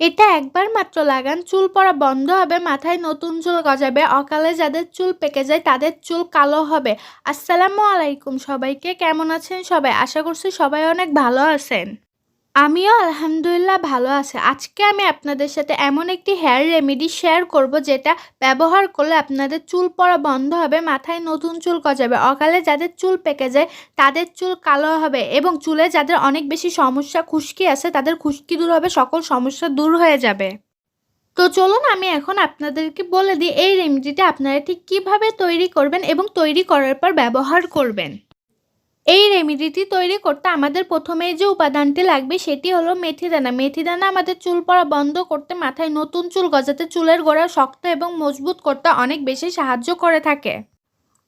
এটা একবার মাত্র লাগান, চুল পরা বন্ধ হবে, মাথায় নতুন চুল গজাবে, অকালে যাদের চুল পেকে যায় তাদের চুল কালো হবে। আসসালামু আলাইকুম সবাইকে, কেমন আছেন সবাই? আশা করছি সবাই অনেক ভালো আছেন। আমিও আলহামদুলিল্লাহ ভালো আছি। আজকে আমি আপনাদের সাথে এমন একটি হেয়ার রেমেডি শেয়ার করব যেটা ব্যবহার করলে আপনাদের চুল পড়া বন্ধ হবে, মাথায় নতুন চুল গজাবে, অকালে যাদের চুল পেকে যায় তাদের চুল কালো হবে এবং চুলে যাদের অনেক বেশি সমস্যা, খুশকি আছে তাদের খুশকি দূর হবে, সকল সমস্যা দূর হয়ে যাবে। তো চলুন আমি এখন আপনাদেরকে বলে দিই এই রেমেডিটা আপনারা ঠিক কীভাবে তৈরি করবেন এবং তৈরি করার পর ব্যবহার করবেন। এই রেমিডিটি তৈরি করতে আমাদের প্রথমে যে উপাদানটি লাগবে সেটি হলো মেথিদানা মেথিদানা মেথি দানা আমাদের চুল পড়া বন্ধ করতে, মাথায় নতুন চুল গজাতে, চুলের গোড়া শক্ত এবং মজবুত করতে অনেক বেশি সাহায্য করে থাকে।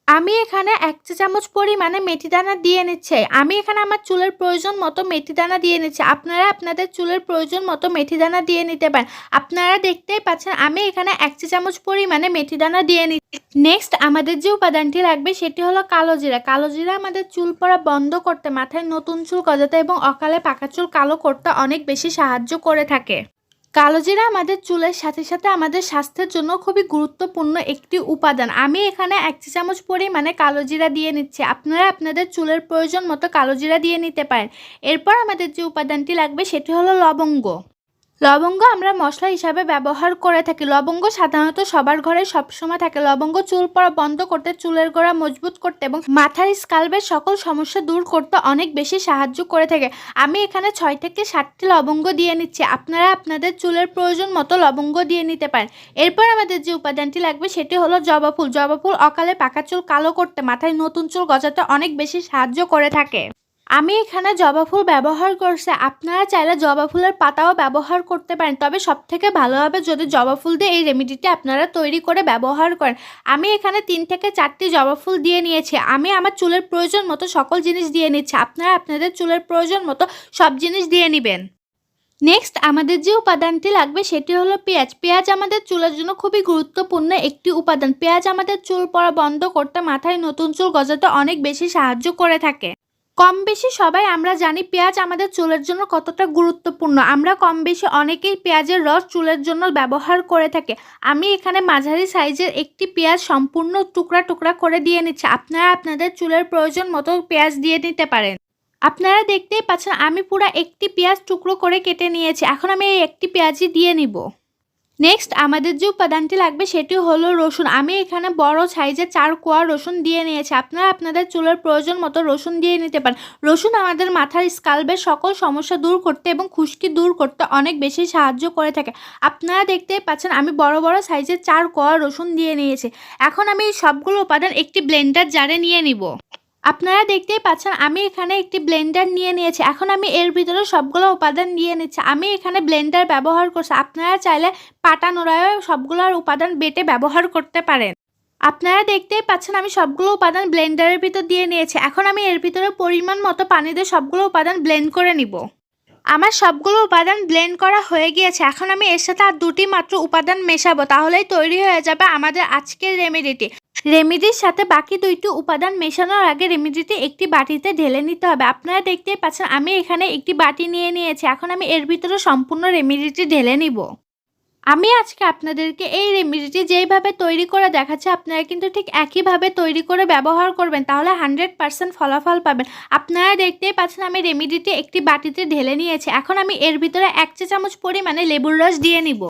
আমি এখানে এক চা চামচ পরিমাণে মেথি দানা দিয়ে নিচ্ছি আমি এখানে আমার চুলের প্রয়োজন মতো মেথি দানা দিয়ে নিচ্ছি আপনারা আপনাদের চুলের প্রয়োজন মতো মেথি দানা দিয়ে নিতে পারেন। আপনারা দেখতেই পাচ্ছেন, আমি এখানে এক চা চামচ পরিমাণে মেথি দানা দিয়ে নিচ্ছি নেক্সট আমাদের যে উপাদানটি লাগবে সেটি হলো কালো জিরা। কালো জিরা আমাদের চুল পড়া বন্ধ করতে, মাথায় নতুন চুল গজাতে এবং অকালে পাকা চুল কালো করতে অনেক বেশি সাহায্য করে থাকে। কালো জিরা আমাদের চুলের সাথে সাথে আমাদের স্বাস্থ্যের জন্য খুবই গুরুত্বপূর্ণ একটি উপাদান। আমি এখানে এক চা চামচ পরিমাণে কালোজিরা দিয়ে নিচ্ছি। আপনারা আপনাদের চুলের প্রয়োজন মতো কালোজিরা দিয়ে নিতে পারেন। এরপর আমাদের যে উপাদানটি লাগবে সেটি হলো লবঙ্গ। লবঙ্গ আমরা মশলা হিসাবে ব্যবহার করে থাকি। লবঙ্গ সাধারণত সবার ঘরে সবসময় থাকে। লবঙ্গ চুল পড়া বন্ধ করতে, চুলের গোড়া মজবুত করতে এবং মাথার স্কাল্পের সকল সমস্যা দূর করতে অনেক বেশি সাহায্য করে থাকে। আমি এখানে ছয় থেকে সাতটি লবঙ্গ দিয়ে নিচ্ছি। আপনারা আপনাদের চুলের প্রয়োজন মতো লবঙ্গ দিয়ে নিতে পারেন। এরপর আমাদের যে উপাদানটি লাগবে সেটি হলো জবা ফুল। জবা ফুল অকালে পাকা চুল কালো করতে মাথায় নতুন চুল গজাতে অনেক বেশি সাহায্য করে থাকে। আমি এখানে জবা ফুল ব্যবহার করছি। আপনারা চাইলে জবা ফুলের পাতাও ব্যবহার করতে পারেন। তবে সব থেকে ভালো হবে যদি জবা ফুল দিয়ে এই রেমেডিটি আপনারা তৈরি করে ব্যবহার করেন। আমি এখানে তিন থেকে চারটি জবা ফুল দিয়ে নিয়েছি। আমি আমার চুলের প্রয়োজন মতো সকল জিনিস দিয়ে নিচ্ছি। আপনারা আপনাদের চুলের প্রয়োজন মতো সব জিনিস দিয়ে নেবেন। নেক্সট, আমাদের যে উপাদানটি লাগবে সেটি হলো পেঁয়াজ। পেঁয়াজ আমাদের চুলের জন্য খুবই গুরুত্বপূর্ণ একটি উপাদান। পেঁয়াজ আমাদের চুল পড়া বন্ধ করতে মাথায় নতুন চুল গজাতে অনেক বেশি সাহায্য করে থাকে। কম বেশি সবাই আমরা জানি পেঁয়াজ আমাদের চুলের জন্য কতটা গুরুত্বপূর্ণ। আমরা কম বেশি অনেকেই পেঁয়াজের রস চুলের জন্য ব্যবহার করে থাকি। আমি এখানে মাঝারি সাইজের একটি পেঁয়াজ সম্পূর্ণ টুকরা টুকরা করে দিয়ে নিচ্ছি। আপনারা আপনাদের চুলের প্রয়োজন মতো পেঁয়াজ দিয়ে নিতে পারেন। আপনারা দেখতেই পাচ্ছেন আমি পুরো একটি পেঁয়াজ টুকরো করে কেটে নিয়েছি। এখন আমি এই একটি পেঁয়াজই দিয়ে নিব। নেক্সট আমাদের যে উপাদানটি লাগবে সেটি হলো রসুন। আমি এখানে বড় সাইজের চার কোয়া রসুন দিয়ে নিয়েছি। আপনারা আপনাদের চুলের প্রয়োজন মতো রসুন দিয়ে নিতে পারেন। রসুন আমাদের মাথার স্কাল্পের সকল সমস্যা দূর করতে এবং খুশকি দূর করতে অনেক বেশি সাহায্য করে থাকে। আপনারা দেখতেই পাচ্ছেন, আমি বড় বড় সাইজের চার কোয়া রসুন দিয়ে নিয়েছি। এখন আমি সবগুলো উপাদান একটি ব্লেন্ডার জারে নিয়ে নিব। আপনারা দেখতেই পাচ্ছেন, আমি এখানে একটি ব্লেন্ডার নিয়ে নিয়েছি। এখন আমি এর ভিতরে সবগুলো উপাদান নিয়ে নিচ্ছি। আমি এখানে ব্লেন্ডার ব্যবহার করছি। আপনারা চাইলে পাটা নোড়ায় সবগুলোর উপাদান বেটে ব্যবহার করতে পারেন। আপনারা দেখতেই পাচ্ছেন, আমি সবগুলো উপাদান ব্লেন্ডারের ভিতর দিয়ে নিয়েছি। এখন আমি এর ভিতরে পরিমাণ মতো পানি দিয়ে সবগুলো উপাদান ব্লেন্ড করে নিব। আমার সবগুলো উপাদান ব্লেন্ড করা হয়ে গিয়েছে। এখন আমি এর সাথে আর দুটি মাত্র উপাদান মেশাবো। তাহলেই তৈরি হয়ে যাবে আমাদের আজকের রেমেডিটি। রেমেডির সাথে বাকি দুইটি উপাদান মেশানোর আগে রেমিডিটি একটি বাটিতে ঢেলে নিতে হবে। আপনারা দেখতেই পাচ্ছেন, আমি এখানে একটি বাটি নিয়ে নিয়েছি। এখন আমি এর ভিতরে সম্পূর্ণ রেমিডিটি ঢেলে নিব। আমি আজকে আপনাদেরকে এই রেমিডিটি যেইভাবে তৈরি করে দেখাচ্ছি, আপনারা কিন্তু ঠিক একইভাবে তৈরি করে ব্যবহার করবেন, তাহলে হান্ড্রেড পারসেন্ট ফলাফল পাবেন। আপনারা দেখতেই পাচ্ছেন, আমি রেমিডিটি একটি বাটিতে ঢেলে নিয়েছি। এখন আমি এর ভিতরে এক চা চামচ পরিমাণে লেবুর রস দিয়ে নিব।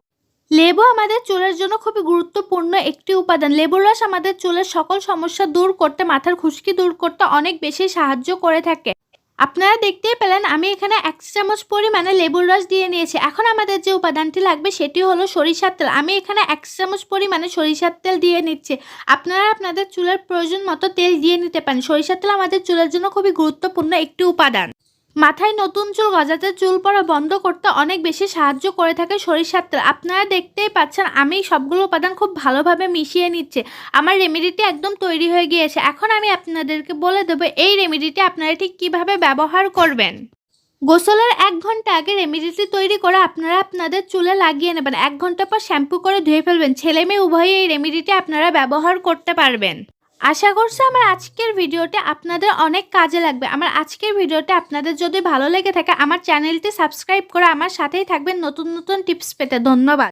লেবু আমাদের চুলের জন্য খুবই গুরুত্বপূর্ণ একটি উপাদান। লেবুর রস আমাদের চুলের সকল সমস্যা দূর করতে, মাথার খুশকি দূর করতে অনেক বেশি সাহায্য করে থাকে। আপনারা দেখতেই পেলেন, আমি এখানে এক চামচ পরিমাণে লেবুর রস দিয়ে নিয়েছি। এখন আমাদের যে উপাদানটি লাগবে সেটি হলো সরিষার তেল। আমি এখানে এক চামচ পরিমাণে সরিষার তেল দিয়ে নিচ্ছি। আপনারা আপনাদের চুলের প্রয়োজন মতো তেল দিয়ে নিতে পারেন। সরিষার তেল আমাদের চুলের জন্য খুবই গুরুত্বপূর্ণ একটি উপাদান। মাথায় নতুন চুল গজাতে চুল পড়া বন্ধ করতে অনেক বেশি সাহায্য করে থাকে সরিষার তেল। আপনারা দেখতেই পাচ্ছেন, আমি সবগুলো উপাদান খুব ভালোভাবে মিশিয়ে নিচ্ছে। আমার রেমেডিটি একদম তৈরি হয়ে গিয়েছে। এখন আমি আপনাদেরকে বলে দেবো, এই রেমেডিটি আপনারা ঠিক কীভাবে ব্যবহার করবেন। গোসলের এক ঘণ্টা আগে রেমেডিটি তৈরি করে আপনারা আপনাদের চুলে লাগিয়ে নেবেন। এক ঘণ্টা পর শ্যাম্পু করে ধুয়ে ফেলবেন। ছেলে মেয়ে উভয়ই এই রেমেডিটি আপনারা ব্যবহার করতে পারবেন। আশা করছি আমার আজকের ভিডিওটি আপনাদের অনেক কাজে লাগবে। আমার আজকের ভিডিওটি আপনাদের যদি ভালো লেগে থাকে, আমার চ্যানেলটি সাবস্ক্রাইব করে আমার সাথেই থাকবেন। নতুন নতুন টিপস পেতে ধন্যবাদ।